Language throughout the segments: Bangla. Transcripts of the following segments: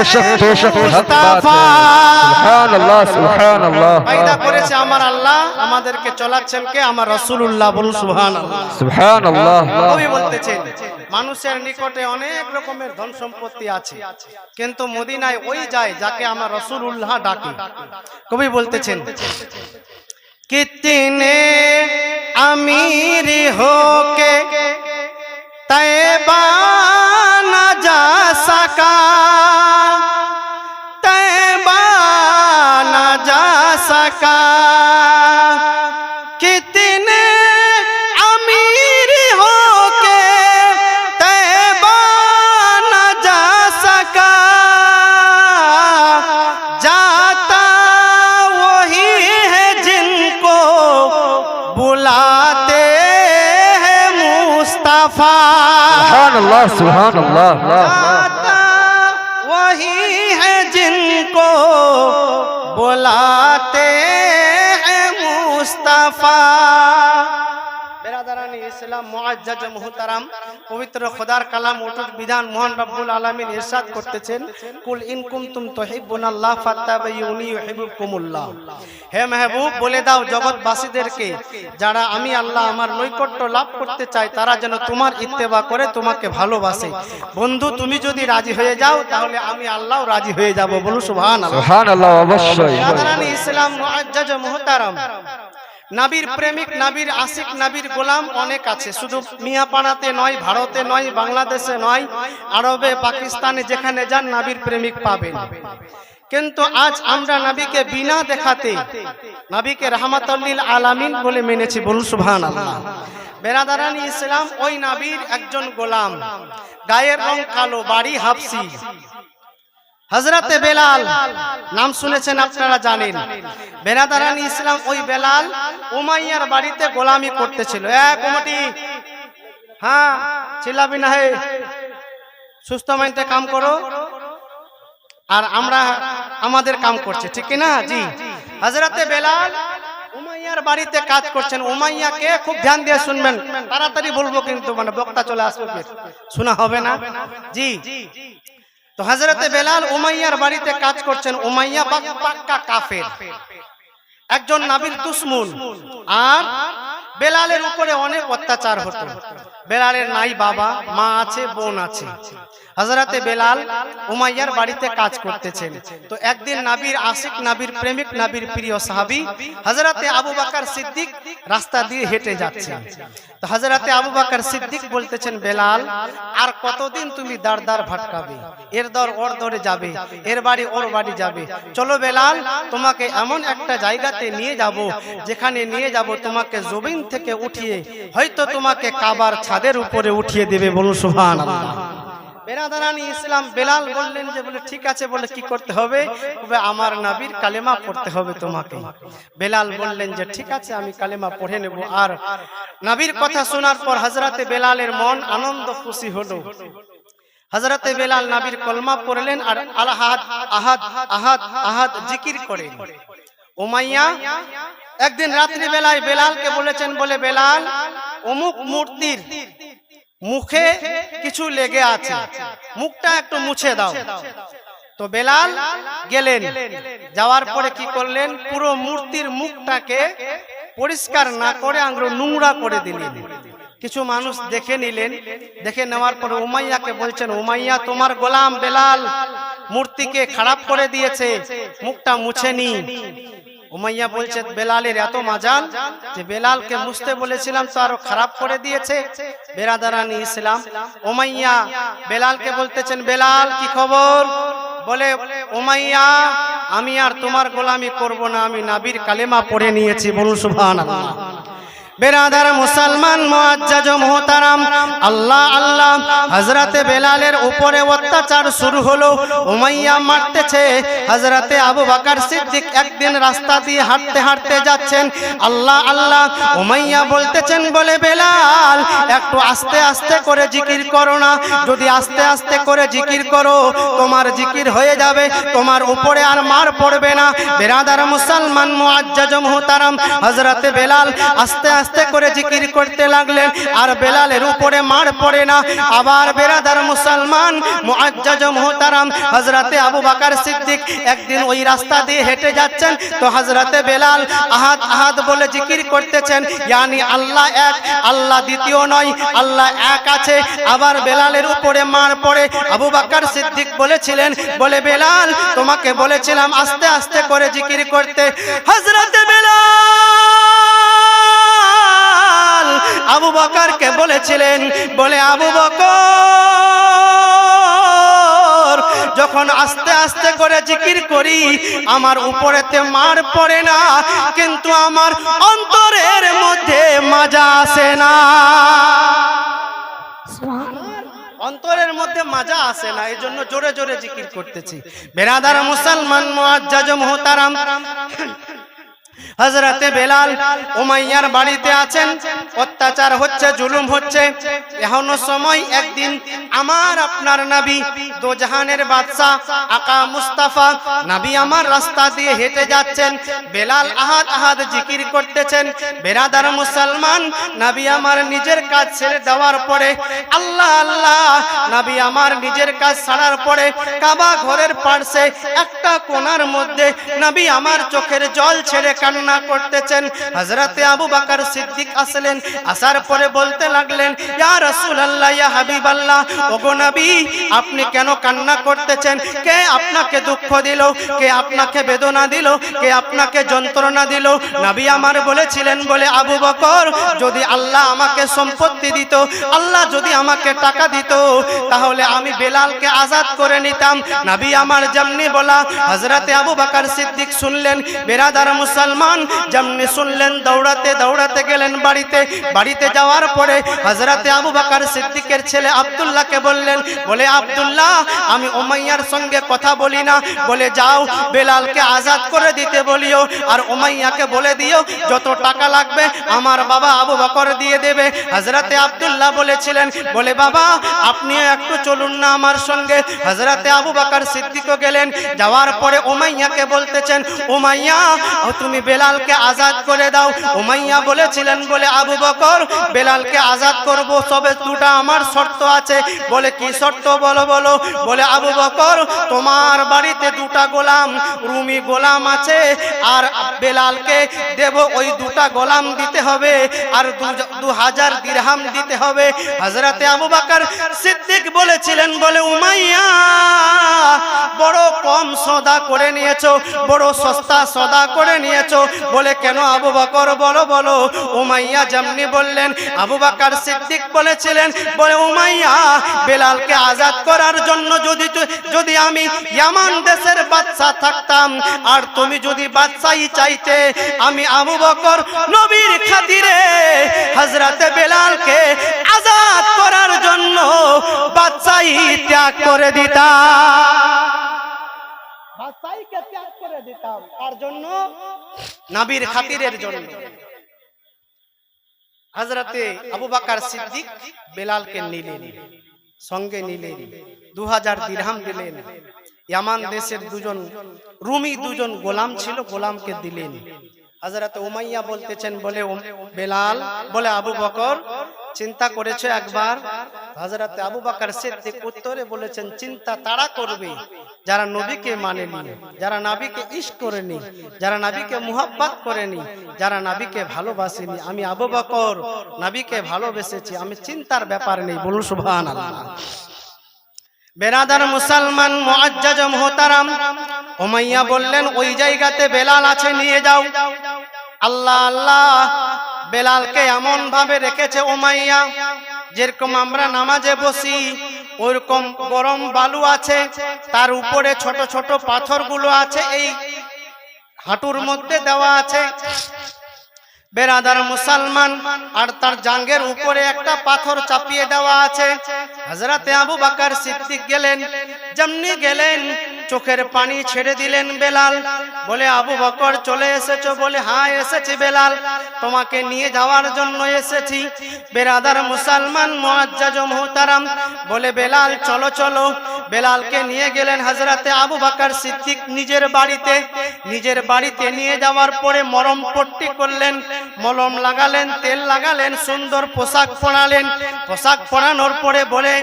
বেশক বেশক হক বাত মুস্তাফা। সুবহানাল্লাহ সুবহানাল্লাহ। পয়দা করেছে আমার আল্লাহ আমাদেরকে চলাচ্ছেন কে? আমার রসুল্লাহ বলুন সুহান আল্লাহ সুবহানাল্লাহ। কবি বলতেছেন মানুষের নিকটে অনেক রকমের ধন সম্পত্তি আছে কিন্তু মদিনায় ওই যায় যাকে আমার রসুল্লাহ ডাকে। কবি বলতেছেন কিতনে আমির হোকে طیبہ نہ جا سکا طیبہ نہ جا سکا सुभान अल्लाह सुभान अल्लाह वही है जिनको बुलाते ইসলাম মুআজ্জাজ মুহতারাম পবিত্র খোদার কালাম অটুট বিধান মহান রব্বুল আলামিন ইরশাদ করতেছেন। কুল ইন কুনতুম তুহিব্বুনাল্লাহ ফাত্তাবিউনি ইউহিব্বুকুমুল্লাহ। হে মেহবুব বলে দাও জগৎবাসীদেরকে যারা আমি আল্লাহ আমার নৈকট্য লাভ করতে চাই তারা যেন তোমার ইত্তেবা করে তোমাকে ভালোবাসে। বন্ধু তুমি যদি রাজি হয়ে যাও তাহলে আমি আল্লাহও রাজি হয়ে যাব। বলু সুবহানাল্লাহ। সুবহানাল্লাহ অবশ্যই। ইসলাম মুআজ্জাজ মুহতারাম। নাবির প্রেমিক নাবির আশিক নাবির গোলাম অনেক আছে। শুধু মিয়াপাড়াতে নয় ভারতে নয় বাংলাদেশে নয় আরবে পাকিস্তানে যেখানে যান নাবির প্রেমিক পাবেন। কিন্তু আজ আমরা নাবিকে বিনা দেখাতে নাবিকে রহমাতুল্লিল আলামিন বলে মেনেছি। বলুন সুবহান আল্লাহ বেরাদারানি ইসলাম ওই নাবির একজন গোলাম। গায়ের রং কালো বাড়ি হাফসি। হজরতে বেলাল নাম শুনেছেন আপনারা জানেন। বেরাদারানি ইসলাম ওই বেলাল উমাইয়ার বাড়িতে গোলামি করতেছিল। এক কমিটি হ্যাঁ চিল্লাবি না হে। সুস্থ মাইন্ডে কাম করো। আর আমরা আমাদের কাম করছে ঠিক কি না? জি। হজরতে বেলাল উমাইয়ার বাড়িতে কাজ করছেন। উমাইয়াকে খুব ধ্যান দিয়ে শুনবেন। তাড়াতাড়ি বলব কিন্তু মানে বক্তা চলে আসবে শোনা হবে না? জি। তো হাজারতে বেলাল উমাইয়ার বাড়িতে কাজ করছেন উমাইয়া পাক্কা কাফের। একজন নাবিল তুসমুন আর বেলালের উপরে অনেক অত্যাচার হতো। বেলালের নাই বাবা, মা আছে, বোন আছে। হজরতে বেলাল উমাইয়ার বাড়িতে কাজ করতেছেন। তো একদিন নাবির আশিক নাবির প্রেমিক নাবির প্রিয় সাহাবি হজরতে আবু বাকার সিদ্দিক রাস্তা দিয়ে হেঁটে যাচ্ছেন তো হজরতে আবু বাকার সিদ্দিক বলতেছেন, বেলাল, আর কতদিন তুমি দাঁড় দাঁড় ভাটকাবে? এর দর ওর দরে যাবে, এর বাড়ি ওর বাড়ি যাবে। চলো বেলাল, তোমাকে এমন একটা জায়গাতে নিয়ে যাব, যেখানে নিয়ে যাব তোমাকে জমিন থেকে উঠিয়ে হয়তো তোমাকে কাবার ছাদের উপরে উঠিয়ে দেবে বলুন সুহান বেলাল বললেন যে ঠিক আছে আমি কালেমা আর নাবির কথা শোনার পর হজরতে বেলালের মন আনন্দ খুশি হলো। হজরতে বেলাল নাবির কলমা পড়লেন আর আলাহাদ, আহাদ আহাদ আহাদ জিকির করেন। উমাইয়া, একদিন রাত্রি বেলায় বেলালকে বলেছেন, বলে, বেলাল, অমুক মূর্তির মুখে কিছু লেগে আছে। মুখটা একটু মুছে দাও। তো বেলাল গেলেন। যাওয়ার পরে কি করলেন? পুরো মূর্তির মুখটাকে পরিষ্কার না করে আঙ্গুর নোংরা করে দিলেন। কিছু মানুষ দেখে নিলেন। দেখে নেওয়ার পরে উমাইয়াকে বলছেন, উমাইয়া, তোমার গোলাম বেলাল মূর্তিকে খারাপ করে দিয়েছে। মুখটা মুছে নি। উমাইয়া বলছে বেলালের এত মাজাল যে বেলালকে বুঝতে বলেছিলাম তো আরও খারাপ করে দিয়েছে। বেরাদারানি ইসলাম। উমাইয়া বেলালকে বলতেছেন বেলাল কি খবর? বলে উমাইয়া আমি আর তোমার গোলামি করব না আমি নাবির কালেমা পড়ে নিয়েছি বলুন সুবহানাল্লাহ। বেরাদার মুসলমান, মুআজ্জাজ, মুহতারাম। আল্লাহ আল্লাহ, হযরতে বেলালের উপরে অত্যাচার শুরু হলো। উমাইয়া মারতেছে। হযরতে আবু বকর সিদ্দিক একদিন রাস্তা দিয়ে হাঁটতে হাঁটতে যাচ্ছেন। আল্লাহ আল্লাহ, উমাইয়া বলতেছেন, বলে বেলাল, একটু আস্তে আস্তে করে জিকির করো না। যদি আস্তে আস্তে করে জিকির করো, তোমার জিকির হয়ে যাবে। তোমার উপরে আর মার পড়বে না। বেরাদার মুসলমান, মুআজ্জাজ, মুহতারাম, হযরতে বেলাল আস্তে আস্তে আস্তে করে জিকির করতে লাগলেন। আর বেলালের উপরে মার পড়ে না। আবার বেরাদার মুসলমান, মুআজ্জাজ, মুহতারাম, হযরতে আবু বকর সিদ্দিক একদিন ওই রাস্তা দিয়ে হেঁটে যাচ্ছেন। তো হযরতে বেলাল আহাদ আহাদ বলে জিকির করতেছেন, ইয়ানি আল্লাহ এক, আল্লাহ দ্বিতীয় নয়, আল্লাহ এক আছে। আবার বেলালের উপরে মার পড়ে আবু বকর সিদ্দিক বলেছিলেন, বলে বেলাল, তোমাকে বলেছিলাম আস্তে আস্তে করে জিকির করতে। হযরতে বেলাল আবু বকরকে বলেছিলেন বলে আবু বকর যখন আস্তে আস্তে করে জিকির করি আমার উপরেতে মার পড়ে না কিন্তু আমার অন্তরের মধ্যে মাজা আসে না। অন্তরের মধ্যে মাজা আসে না এই জন্য জোরে জোরে জিকির করতেছি। বেরাদার মুসলমান মুআজ্জাজ মুহতারাম। হজরতে বেলাল উমাইয়ার বাড়িতে আছেন। অত্যাচার হচ্ছে জুলুম হচ্ছে। এখনও সময় একদিন আমার আপনার নাবি দোজাহানের বাদশা আকা মুস্তাফা নাবি আমার রাস্তা দিয়ে হেঁটে যাচ্ছেন। বেলাল আহাদ আহাদ জিকির করতেছেন। বেরাদার মুসলমান নাবি আমার নিজের কাজ ছেড়ে দেওয়ার পরে আল্লাহ আল্লাহ নাবি আমার নিজের কাজ ছাড়ার পরে কাবা ঘরের পার্শ্বে একটা কোণার মধ্যে নাবি আমার চোখের জল ছেড়ে কান্না করতেছেন। হযরতে আবু বকর সিদ্দিক আসলেন, আসার পরে বলতে লাগলেন, ইয়া রাসূলুল্লাহ, ইয়া হাবিবাল্লাহ, ওগো নবী, আপনি কেন কান্না করতেছেন? কে আপনাকে দুঃখ দিল? কে আপনাকে বেদনা দিল? কে আপনাকে যন্ত্রণা দিল? নবী আমার বলেছিলেন, বলে, আবু বকর, যদি আল্লাহ আমাকে সম্পত্তি দিত, আল্লাহ যদি আমাকে টাকা দিত, তাহলে আমি বেলালকে আজাদ করে নিতাম। নবী আমার যেমনি বলা, হযরতে আবু বকর সিদ্দিক শুনলেন, বেরাদার মুসলমান যেমনি শুনলেন দৌড়াতে দৌড়াতে গেলেন বাড়িতে বাড়িতে যাওয়ার পরে হযরতে আবু বাকার সিদ্দিকের ছেলে আব্দুল্লাহকে বললেন, বলে, আব্দুল্লাহ, আমি ওমাইয়ার সঙ্গে কথা বলি না। বলে, যাও, বেলালকে আজাদ করে দিতে বলিও, আর ওমাইয়াকে বলে দিও, যত টাকা লাগবে আমার বাবা আবু বকর দিয়ে দেবে। হযরতে আব্দুল্লাহ বলেছিলেন, বলে, বাবা, আপনিও একটু চলুন না আমার সঙ্গে। হযরতে আবু বকর সিদ্দিকও গেলেন, যাওয়ার পরে ওমাইয়াকে বলতেছেন ওমাইয়া তুমি বেলালকে আজাদ করে দাও। ওমাইয়া বলেছিলেন, বলে, আবু বকর, বেলালকে আজাদ করব, সবে দুটা আমার শর্ত আছে। বলে, কি শর্ত? বলো বলো। বলে, আবু বকর, তোমার বাড়িতে দুটা গোলাম, রুমি গোলাম আছে, আর বেলালকে দেব, ওই দুটা গোলাম দিতে হবে, আর দু- হাজার দিরহাম দিতে হবে। হজরতে আবু বকর সিদ্দিক বলেছিলেন, বলে, উমাইয়া কম সদা করে নিয়েছো, বড় সস্তা সদা করে নিয়েছো। বলে কেন আবু বকর? বলো বলো। উমাইয়া যেমনি বললেন, আবু বকর সিদ্দিক বলেছিলেন, বলে উমাইয়া, বেলালকে আজাদ করার জন্য যদি যদি আমি ইয়ামান দেশের বাদশা থাকতাম, আর তুমি যদি বাদশাই চাইতে, আমি আবু বকর নবীর খাতিরে হজরতে বেলালকে আজাদ করার জন্য বাদশাই ত্যাগ করে দিতাম। বাদশাইকে ত্যাগ করে দিতাম। তার জন্য নবীর খাতিরের জন্য। হজরতে আবু বাকার সিদ্দিক বেলালকে নিলেন, সঙ্গে নিলেন দু হাজার দিরহাম দিলেন। ইয়ামান দেশের দুজন, রুমি দুজন গোলাম ছিল, গোলামকে দিলেন। হজরত উমাইয়া বলতেছেন, বলে বেলাল, বলে আবু বকর চিন্তা করেছে একবার? হজরত আবু বকর সিদ্দিক উত্তরে বলেছেন, চিন্তা তারা করবে যারা নবীকে মানেনি, যারা নাবিকে ইস্ক করেনি, যারা নাবিকে মুহাব্বাত করেনি, যারা নাবিকে ভালোবাসেনি। আমি আবু বকর নাবিকে ভালোবেসেছি, আমি চিন্তার ব্যাপার নেই, বলুন সুবহানাল্লাহ। বেরাদার মুসলমান, মুআজ্জাজ, মুহতারাম, উমাইয়া বললেন, ওই জায়গাতে বেলাল আছে, নিয়ে যাও। আল্লাহ আল্লাহ বেলালকে এমন ভাবে রেখেছে ওমাইয়া যেরকম আমরা নামাজে বসি ওইরকম গরম বালু আছে, তার উপরে ছোট ছোট পাথরগুলো আছে, এই হাঁটুর মধ্যে দেওয়া আছে। বেরাদার মুসলমান আর তার জাঙ্গের উপরে একটা পাথর চাপিয়ে দেওয়া আছে। হজরতে আবু বাকার সিদ্দিক গেলেন, যেমনি গেলেন চোখের পানি ছেড়ে দিলেন বেলাল। বলে, আবু বকর চলে এসেছ? বলে হ্যাঁ এসেছি বেলাল। তোমাকে নিয়ে যাওয়ার জন্য এসেছি। বেরাদার মুসলমান মুআজ্জাজ ও বলে, বেলাল, চলো চলো। বেলালকে নিয়ে গেলেন হাজরাতে আবু বকর সিদ্দিক নিজের বাড়িতে। নিজের বাড়িতে নিয়ে যাওয়ার পরে মরম পট্টি করলেন, মলম লাগালেন, তেল লাগালেন, সুন্দর পোশাক পরালেন। পোশাক পরানোর পরে বলে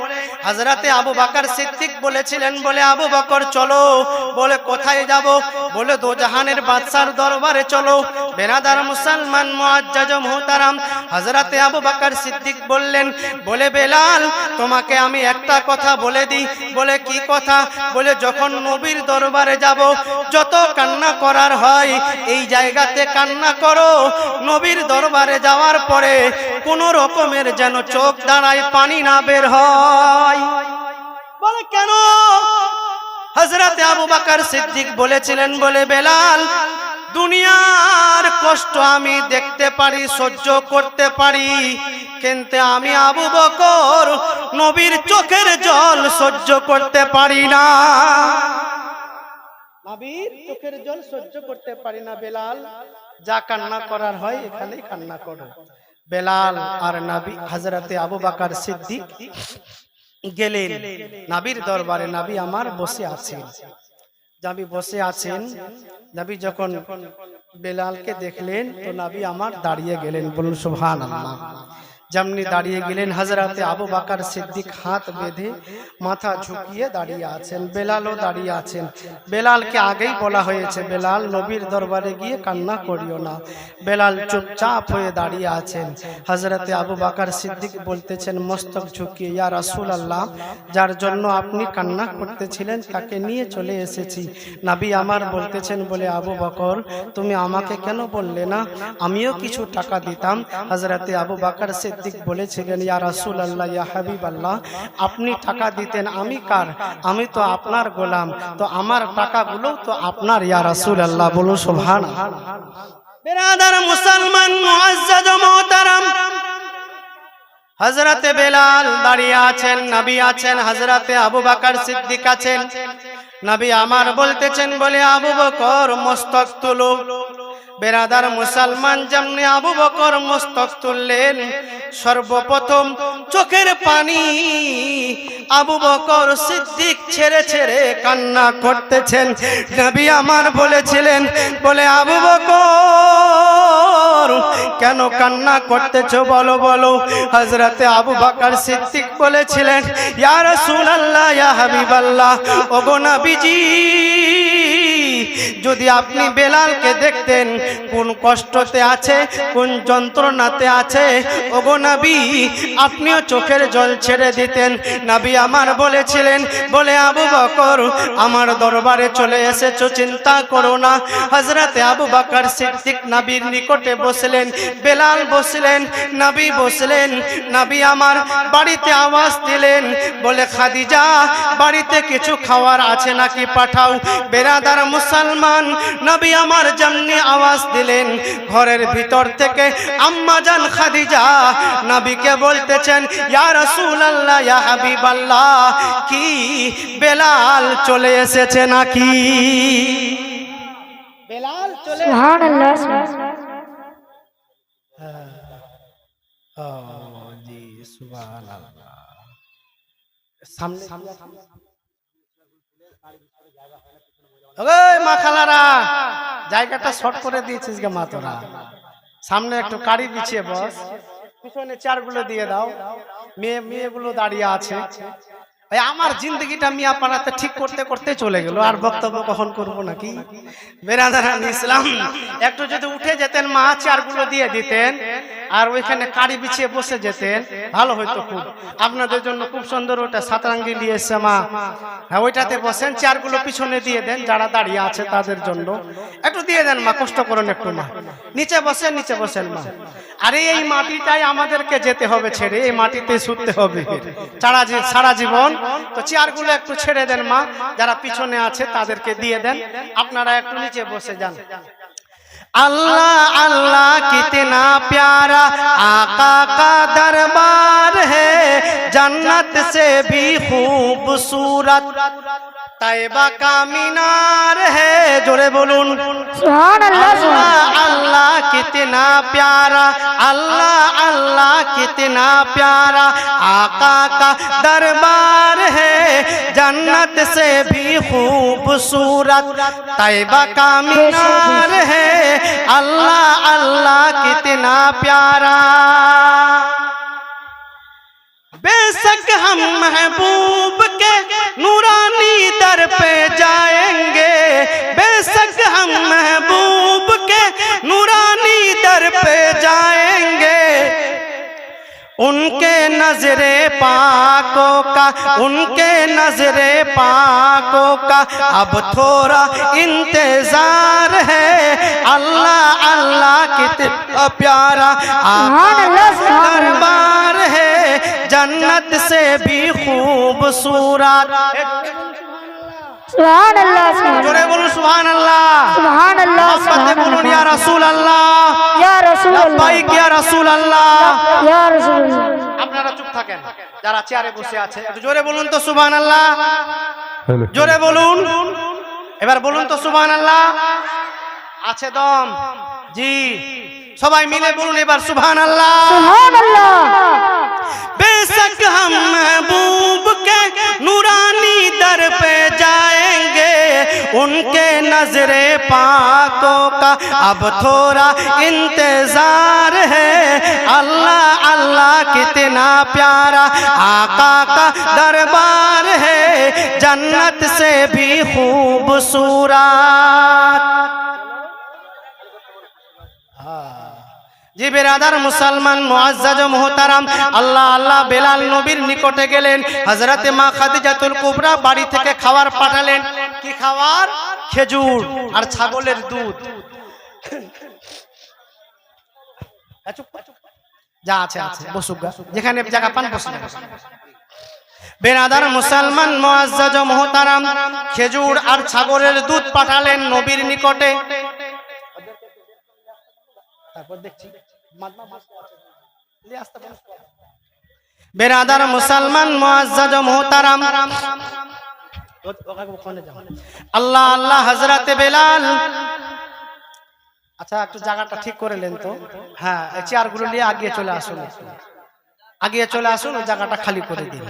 হাজরাতে আবু বকর সিদ্দিক বলেছিলেন, বলে, আবু বকর, চলো। বলে, কোথায় যাব? বলে দো জাহানের বাদশার দরবারে চলো। বেরাদার মুসলমান, মুআজ্জাজ ও মুহতারাম হযরতে আবু বকর সিদ্দিক বললেন, বলে, বেলাল, তোমাকে আমি একটা কথা বলে দিই। বলে, কি কথা? বলে, যখন নবীর দরবারে যাব, যত কান্না করার হয়, এই জায়গাতে কান্না করো। নবীর দরবারে যাওয়ার পরে কোন রকমের যেন চোখ দাঁড়ায়, পানি না বের হয়। বলে, কেন? হজরতে আবু বাকার সিদ্দিক বলেছিলেন, বলে, বেলাল, দুনিয়ার কষ্ট আমি দেখতে পারি, সহ্য করতে পারি, কিন্তু আমি আবু বকর নবীর চোখের জল সহ্য করতে পারি না। নবীর চোখের জল সহ্য করতে পারি না, বেলাল। যা কান্না করার হয়, এখানেই কান্না করো। বেলাল আর নবী হজরতে আবু বাকার সিদ্দিক গেলেন। নাবির দরবারে নাবি আমার বসে আছেন। নাবি বসে আছেন। নাবি যখন বেলালকে দেখলেন তো নাবি আমার দাঁড়িয়ে গেলেন। বলুন সুভান আল্লাহ যেমনি দাঁড়িয়ে গেলেন হাজরাতে আবু বাকার সিদ্দিক হাত বেঁধে মাথা ঝুঁকিয়ে দাঁড়িয়ে আছেন। বেলালও দাঁড়িয়ে আছেন। বেলালকে আগেই বলা হয়েছে বেলাল নবীর দরবারে গিয়ে কান্না করিও না। বেলাল চুপচাপ হয়ে দাঁড়িয়ে আছেন। হাজরাতে আবু বাকার সিদ্দিক বলতেছেন মস্তক ঝুঁকিয়ে ইয়া রাসুল আল্লাহ যার জন্য আপনি কান্না করতেছিলেন তাকে নিয়ে চলে এসেছি। নাবি আমার বলতেছেন বলে আবু বকর তুমি আমাকে কেন বললে না আমিও কিছু টাকা দিতাম হাজরাতে আবু বাকার সিদ্দিক বলেছিলেন, ইয়া রাসূল আল্লাহ ইয়া হাবিব আল্লাহ আপনি টাকা দিতেন আমি কার? আমি তো আপনার গোলাম। তো আমার টাকাগুলো তো আপনার, ইয়া রাসূল আল্লাহ বলুন সুবহান বেরাদার মুসলমান হজরতে বেলাল দাঁড়িয়ে আছেন, নবী আছেন হজরতে আবু বাকার সিদ্দিক আছেন। নবী আমার বলতেছেন বলে, আবু বকর, মস্তক তুলো। বেরাদার মুসলমান যেমনি আবু বকর মস্তক তুললেন, সর্বপ্রথম চোখের পানি আবু বকর সিদ্দিক ছেড়ে ছেড়ে কান্না করতেছেন। নবী আমার বলেছিলেন, বলে, আবু বকর, কেন কান্না করতেছ? বলো বলো। হজরতে আবু বাকার সিদ্দিক বলেছিলেন, ইয়া রাসূলুল্লাহ, ইয়া হাবিবাল্লাহ, ওগো নবীজি যদি আপনি বেলালকে দেখতেন, কোন কষ্টতে আছে, কোন যন্ত্রণাতে আছে, ওগো নবী, আপনিও চোখের জল ছেড়ে দিতেন। নবী আমার বলেছিলেন, বলে, আবু বকর, আমার দরবারে চলে এসেছ, চিন্তা করো না। হজরতে আবু বাকার সিদ্দিক নবীর নিকটে বসলেন, বেলাল বসলেন, নবী বসলেন, নবী আমার বাড়িতে আওয়াজ দিলেন, বলে, খাদিজা, বাড়িতে কিছু খাওয়ার আছে নাকি পাঠাও। বেরাদার মুসলমান নবী আমার যেমনি আওয়াজ দিলেন ঘরের ভিতর থেকে আম্মা জান খাদিজা নবীকে বলতেছেন ইয়া রাসূলুল্লাহ ইয়া হাবিবাল্লাহ কি বেলাল চলে এসেছে নাকি? বেলাল চলে আল্লাহ সুবহানাল্লাহ সামনে ওই মা খালারা, জায়গাটা শর্ট করে দিয়েছিস গে মা তোরা। সামনে একটু কাড়ি বিছিয়ে বস। পিছনে চেয়ারগুলো দিয়ে দাও। মেয়ে মেয়েগুলো দাঁড়িয়ে আছে। আমার জিন্দগিটা মিয়া পাড়াতে ঠিক করতে করতে চলে গেল। আর বক্তব্য কখন করব নাকি? বেরাদারান ইসলাম, একটু যদি উঠে যেতেন, মা চেয়ারগুলো দিয়ে দিতেন, আর ওইখানে কাড়ি বিছিয়ে বসে যেতেন, ভালো হইতো খুব। আপনাদের জন্য খুব সুন্দর ওটা সাতরাঙ্গি নিয়ে এসছে মা। হ্যাঁ ওইটাতে বসেন, চেয়ারগুলো পিছনে দিয়ে দেন, যারা দাঁড়িয়ে আছে তাদের জন্য। একটু দিয়ে দেন মা, কষ্ট করুন একটু মা। নিচে বসেন নিচে বসেন মা। আরে, এই মাটিটাই আমাদেরকে যেতে হবে ছেড়ে, এই মাটিতে শুতে হবে। সারা সারা জীবন তো চেয়ারগুলো একটু ছেড়ে দেন মা, যারা পিছনে আছে তাদেরকে দিয়ে দেন। আপনারা একটু নিচে বসে যান। আল্লাহ আল্লাহ, কিতনা প্যারা, আকা কা দরবার হে, জন্নত সে ভি খুবসূরত। طیبہ کا مینار ہے جوڑے بولون سبحان اللہ اللہ اللہ کتنا پیارا اللہ اللہ کتنا پیارا آقا کا دربار ہے جنت سے بھی خوبصورت طیبہ کا مینار ہے اللہ اللہ کتنا پیارا بے شک ہم محبوب کے نوران در پہ جائیں گے۔ بے شک ہم محبوب کے نورانی در پہ جائیں گے۔ ان کے نظر پاکوں کا ان کے نظر پاکوں کا اب تھوڑا انتظار ہے۔ اللہ اللہ کتنا پیارا دربار ہے۔ جنت سے بھی خوبصورت۔ সুবহানাল্লাহ জোরে বলুন সুবহানাল্লাহ। সুবহানাল্লাহ মহব্বতে বলুন ইয়া রাসূলুল্লাহ। ইয়া রাসূলুল্লাহ। লাব্বাইক ইয়া রাসূলুল্লাহ। ইয়া রাসূলুল্লাহ। আপনারা চুপ থাকেন। যারা চেয়ারে বসে আছে একটু জোরে বলুন তো সুবহানাল্লাহ। হ্যাঁ, জোরে বলুন। এবার বলুন তো সুবহানাল্লাহ। আছে দম জি সবাই মিলে বলুন এবার সুবহান আল্লাহ सुभान अल्लाह बेशक हम महबूब के नूरानी दर पे जाएंगे उनके नजरे पाकों का अब थोड़ा इंतजार है अल्लाह अल्लाह कितना प्यारा आका का दरबार है जन्नत से भी खूबसूरत জি বেরাদার মুসলমান, মুআজ্জাজ, মুহতারাম, আল্লাহ আল্লাহ বেলাল নবীর নিকটে গেলেন, হযরতে মা খাদিজাতুল কুবরা বাড়ি থেকে খাবার পাঠালেন। কি খাবার? খেজুর আর ছাগলের দুধ। যা আছে আছে। বসুক যেখানে জায়গা পান বসুন মুসলমান, মুআজ্জাজ, মুহতারাম, খেজুর আর ছাগলের দুধ পাঠালেন নবীর নিকটে। তারপর দেখছি। বেরাদার মুসলমান মুআজ্জাজ ও মুহতারাম। আল্লাহ আল্লাহ হযরতে বেলাল। আচ্ছা একটু জায়গাটা ঠিক করে নেন তো। হ্যাঁ এই চেয়ারগুলো নিয়ে আগিয়ে চলে আসুন। আগিয়ে চলে আসুন ওই জায়গাটা খালি করে দিন।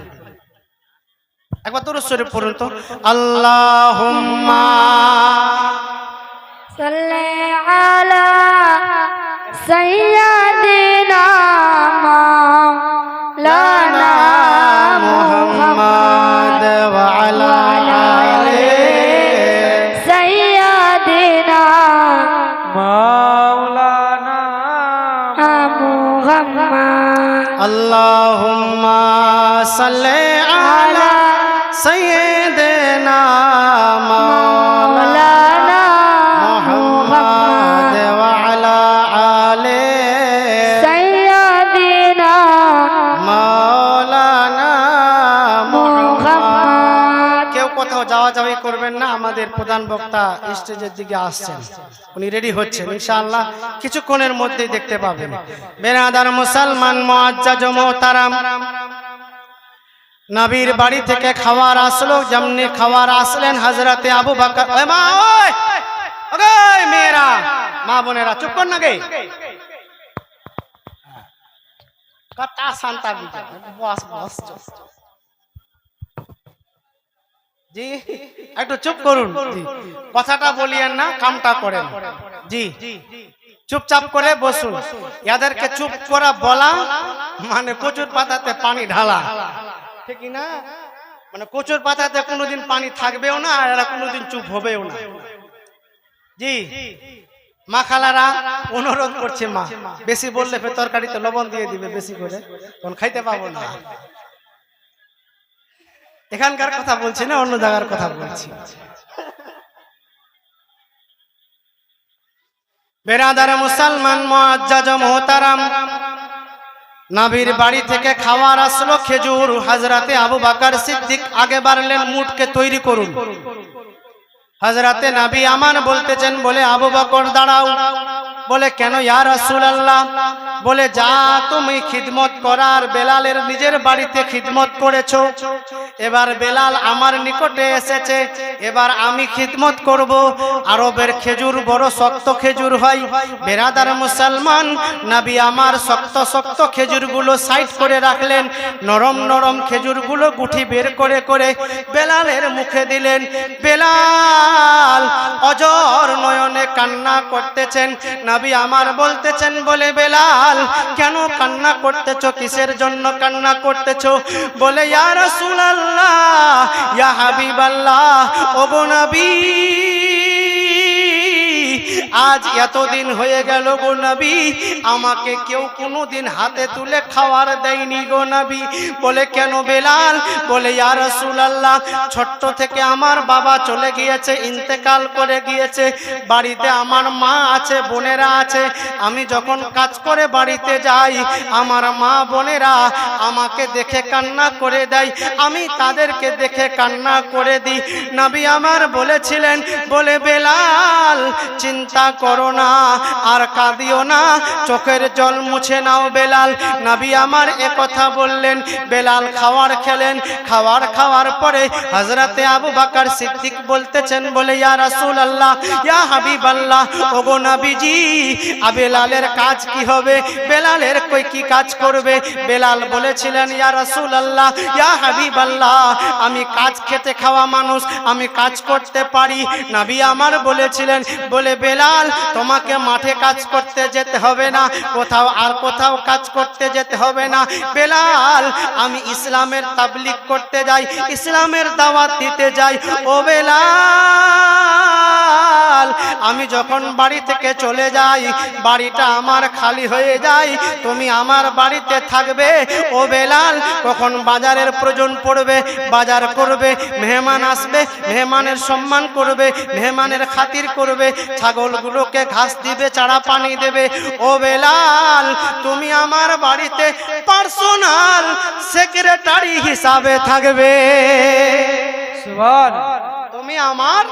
একবার তোর শরীফ পড়ুন তো। আল্লাহুম্মা صل সৈয়াদ নামা আমাদের প্রধান বক্তা স্টেজের দিকে আসছেন। উনি রেডি হচ্ছেন ইনশাআল্লাহ কিছুক্ষণের মধ্যেই দেখতে পাবেন। বেনাদার মুসলমান মুআজ্জাজ ও মোহতারাম। নবীর বাড়ি থেকে খাবার আসলো যেমনি খাবার আসলেন হযরতে আবু বকর। মা মেয়েরা মা বোনেরা চুপ কর না গে। কথা শান্তা বস বস। জি, একটু চুপ করুন। কথাটা বলিয়েন না, কামটা করেন। জি। চুপচাপ করে বসুন। এদেরকে চুপ করা বলা মানে কচুর পাতাতে পানি ঢালা। ঠিক না? মানে কচুর পাতাতে কোনোদিন পানি থাকবেও না, আর এরা কোনোদিন চুপ হবেও না। জি। মা খালারা, অনুরোধ করছে মা, বেশি বললে তরকারিতে লবণ দিয়ে দিবে বেশি করে। তখন খাইতে পাবো না। এখানকার কথা বলছি না অন্য জায়গার কথা বলছি। বেরাদার মুসলমান ও মোহতারাম। নাবির বাড়ি থেকে খাওয়ার আসলো খেজুর। হাজরাতে আবু বাকার সিদ্দিক আগে বাড়লেন মুটকে তৈরি করুন। হাজরাতে নাবি আমান বলতেছেন বলে আবু বকর দাঁড়াও। বলে, কেন ইয়ার ইয়া রাসূলুল্লাহ? বলে, যা তুমি খিদমত করার বেলালের নিজের বাড়িতে খিদমত করেছ। এবার বেলাল আমার নিকটে এসেছে। এবার আমি খিদমত করব। আরবের খেজুর বড় শক্ত খেজুর হয়। বেরাদার মুসলমান নবী আমার শক্ত শক্ত খেজুরগুলো সাইড করে রাখলেন। নরম নরম খেজুরগুলো গুঠি বের করে করে বেলালের মুখে দিলেন। বেলাল অজর নয়নে কান্না করতেছেন। নবী আমার বলতেছেন বলে, বেলাল, কেন কান্না করতেছো? কিসের জন্য কান্না করতেছ? বলে, ইয়া রাসূলুল্লাহ, ইয়া হাবিবাল্লাহ ওগো নবী আজ এতদিন হয়ে গেল গো নবী, আমাকে কেউ কোনোদিন হাতে তুলে খাওয়ার দেয়নি গো নবী। বলে, কেন বেলাল? বলে, ইয়া রাসূলুল্লাহ, ছোট্ট থেকে আমার বাবা চলে গিয়েছে, ইন্তেকাল করে গিয়েছে। বাড়িতে আমার মা আছে, বোনেরা আছে। আমি যখন কাজ করে বাড়িতে যাই, আমার মা বোনেরা আমাকে দেখে কান্না করে দেয়। আমি তাদেরকে দেখে কান্না করে দিই। নবী আমার বলেছিলেন, বলে, বেলাল, চিন্তা করো না, আর কাঁদিও না, চোখের জল মুছে নাও বেলাল। নবী আমার এ কথা বললেন, বেলাল খাওয়ার খেলেন। খাওয়ার খাওয়ার পরে হজরতে আবু বাকার সিদ্দিক বলতেছেন, বলে, ইয়া রাসূল আল্লাহ ইয়া হাবিব আল্লাহ ওগো নবীজি বেলালের কাজ কি হবে? বেলালের কই কি কাজ করবে? বেলাল বলেছিলেন, ইয়া রাসূল আল্লাহ ইয়া হাবিব আল্লাহ আমি কাজ খেতে খাওয়া মানুষ, আমি কাজ করতে পারি। নবী আমার বলেছিলেন, বলে, বেলাল তোমাকে মাঠে কাজ করতে যেতে হবে না, কোথাও আর কোথাও কাজ করতে যেতে হবে না। বেলাল, আমি ইসলামের তাবলিক করতে যাই, ইসলামের দাওয়াত দিতে যাই। ও বেলাল! আমি যখন বাড়ি থেকে চলে যাই বাড়িটা আমার খালি হয়ে যায় তুমি আমার বাড়িতে থাকবে ও বেলাল কখন বাজারের প্রয়োজন পড়বে বাজার করবে মেহমান আসবে মেহমানের সম্মান করবে মেহমানের খাতির করবে ছাগলগুলোকে ঘাস দিবে চারা পানি দেবে ও বেলাল তুমি আমার বাড়িতে পার্সোনাল সেক্রেটারি হিসাবে থাকবে। তুমি আমার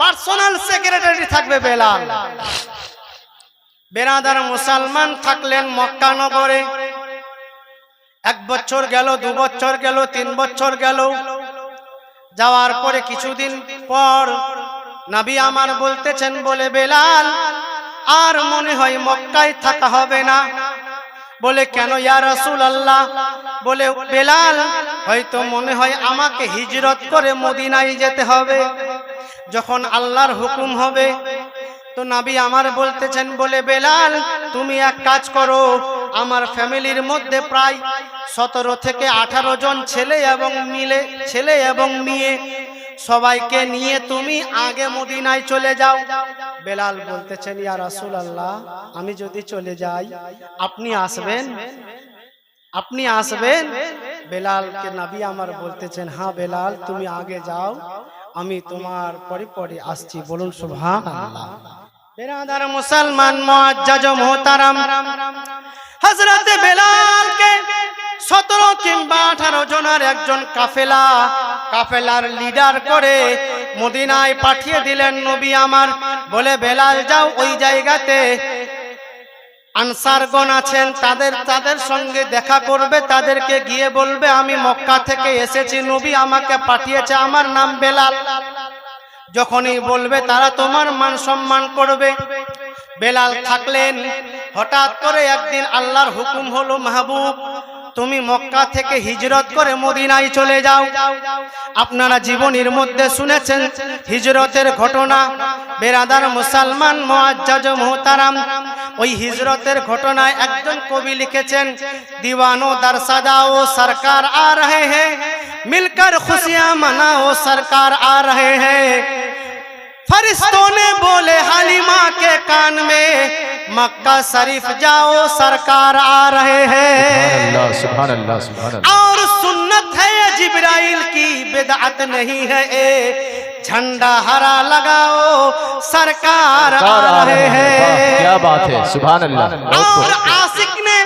পার্সোনাল সেক্রেটারি থাকবে বেলাল। বেরাদার মুসলমান থাকলেন মক্কা নগরে। এক বছর গেল, দু বছর গেল, তিন বছর গেল। যাওয়ার পরে কিছুদিন পর নবী আমার বলতেছেন, বলে বেলাল, আর মনে হয় মক্কায় থাকা হবে না। বলে কেন ইয়া রাসূল আল্লাহ বলে বেলাল হয়তো মনে হয় আমাকে হিজরত করে মদিনায় যেতে হবে। যখন আল্লাহর হুকুম হবে। তো নাবি আমার বলতেছেন বলে বেলাল তুমি এক কাজ করো। আমার ফ্যামিলির মধ্যে প্রায় সতেরো থেকে আঠারো জন ছেলে এবং মিলে ছেলে এবং মেয়ে সবাইকে নিয়ে তুমি আগে মদিনায় চলে যাও। বেলাল বলতেছেন, ইয়া রাসুল আল্লাহ আমি যদি চলে যাই, আপনি আসবেন? আপনি আসবেন? বেলালকে নবী আমার বলতেছেন হ্যাঁ বেলাল, তুমি আগে যাও, আমি তোমার পরে পরে আসছি। বলুন, সুবহানাল্লাহ। বেরাদার মুসলমান, মুআজ্জাজ, মুহতারাম, হযরত বেলালকে সতেরো কিংবা আঠারো জনের একজন কাফেলা। কাফেলার লিডার করে মদিনায় পাঠিয়ে দিলেন নবী আমার। বলে, বেলাল যাও ওই জায়গাতে। আনসারগণ আছেন, তাদের তাদের সঙ্গে দেখা করবে, তাদেরকে গিয়ে বলবে, আমি মক্কা থেকে এসেছি, নবী আমাকে পাঠিয়েছে, আমার নাম বেলাল। যখনই বলবে, তারা তোমার মান সম্মান করবে। বেলাল থাকলেন। হঠাৎ করে একদিন আল্লাহর হুকুম হলো, মাহবুব তুমি মক্কা থেকে হিজরত করে মদিনায় চলে যাও। আপনারা জীবনের মধ্যে শুনেছেন হিজরতের ঘটনা। বেরাদার মুসলমান মোয়াজ মোহতারাম ওই হিজরতের ঘটনায় একজন কবি লিখেছেন, দিওয়ানো দারসাদা ও সরকার আ রে হে, মিলকর খুশিয়া মানা ও সরকার আ রে হে। فرشتوں نے بولے حلیمہ کے کان میں مکہ شریف جاؤ سرکار آ رہے ہیں۔ سبحان اللہ سبحان اللہ اور سنت ہے جبرائیل کی بدعت نہیں ہے۔ اے جھنڈا ہرا لگاؤ سرکار آ رہے ہیں۔ کیا بات ہے سبحان اللہ۔ اور عاشق نے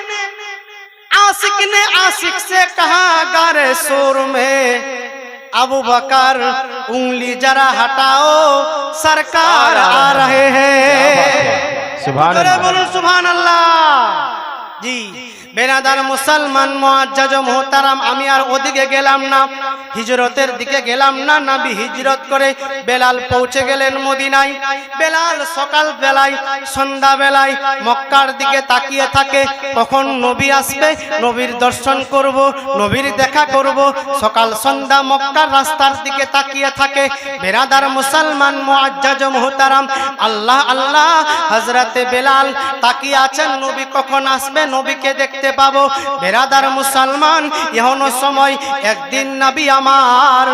عاشق نے عاشق سے کہا گارے سور میں ابو بکر انگلی جرا ہٹاؤ سرکار آ رہے ہیں سبحان اللہ جی বেনাদার মুসলমান মোয়াজ্জাজ মোহতারাম, আমি আর ওদিকে গেলাম না। হিজরতের দিকে গেলাম না, নাবি হিজরত করে বেলাল পৌঁছে গেলেন মদিনায়। বেলাল সকাল বেলায়, সন্ধ্যা বেলায় মক্কার দিকে তাকিয়ে থাকে। কখন নবী আসবে, নবীর দর্শন করব, নবীর দেখা করব। সকাল, সন্ধ্যা মক্কার রাস্তার দিকে তাকিয়ে থাকে। বেরাদার মুসলমান মোয়াজ্জাজ মোহতারাম, আল্লাহ আল্লাহ হজরতে বেলাল তাকিয়ে আছেন। নবী কখন আসবে, নবীকে দেখতে দেখতে পাবো। বেরাদার মুসলমান এখনও সময় একদিন নাবি আমার।